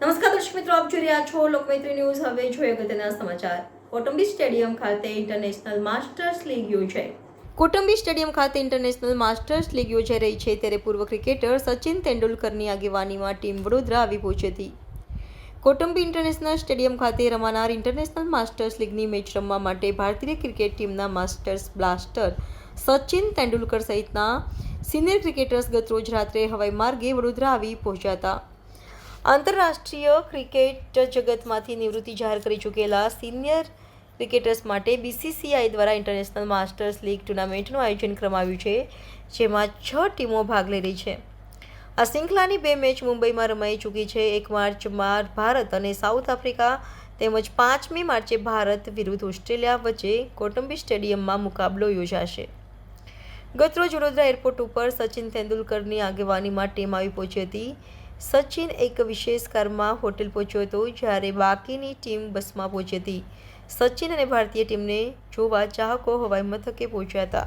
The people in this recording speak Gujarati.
નમસ્કાર દર્શક મિત્રો, આપ જોઈ રહ્યા છો લોકમૈત્રી ન્યૂઝ. હવે જોઈએ અગત્યના સમાચાર. કોટુંબી સ્ટેડિયમ ખાતે ઇન્ટરનેશનલ માસ્ટર્સ લીગ યોજાઈ. કોટંબી સ્ટેડિયમ ખાતે ઇન્ટરનેશનલ માસ્ટર્સ લીગ યોજાઈ રહી છે, ત્યારે પૂર્વ ક્રિકેટર સચિન તેંડુલકરની આગેવાનીમાં ટીમ વડોદરા આવી પહોંચી હતી. કૌટુંબી ઇન્ટરનેશનલ સ્ટેડિયમ ખાતે રમાનાર ઇન્ટરનેશનલ માસ્ટર્સ લીગની મેચ રમવા માટે ભારતીય ક્રિકેટ ટીમના માસ્ટર્સ બ્લાસ્ટર સચિન તેંડુલકર સહિતના સિનિયર ક્રિકેટર્સ ગત રોજ રાત્રે હવાઈ માર્ગે વડોદરા આવી પહોંચ્યા હતા. આંતરરાષ્ટ્રીય ક્રિકેટ જગતમાંથી નિવૃત્તિ જાહેર કરી ચૂકેલા સિનિયર ક્રિકેટર્સ માટે બીસીસીઆઈ દ્વારા ઇન્ટરનેશનલ માસ્ટર્સ લીગ ટુર્નામેન્ટનું આયોજન કરવામાં આવ્યું છે, જેમાં છ ટીમો ભાગ લઈ રહી છે. આ શૃંખલાની બે મેચ મુંબઈમાં રમાઈ ચૂકી છે. એક માર્ચમાં ભારત અને સાઉથ આફ્રિકા તેમજ પાંચમી માર્ચે ભારત વિરુદ્ધ ઓસ્ટ્રેલિયા વચ્ચે કોટંબી સ્ટેડિયમમાં મુકાબલો યોજાશે. ગતરોજ વડોદરા એરપોર્ટ ઉપર સચિન તેંડુલકરની આગેવાનીમાં ટીમ આવી પહોંચી હતી. સચિન એક વિશેષ કારમાં હોટેલ પહોંચ્યો હતો, જ્યારે બાકીની ટીમ બસમાં પહોંચી હતી. સચિન અને ભારતીય ટીમને જોવા ચાહકો હવાઈ મથકે પહોંચ્યા હતા.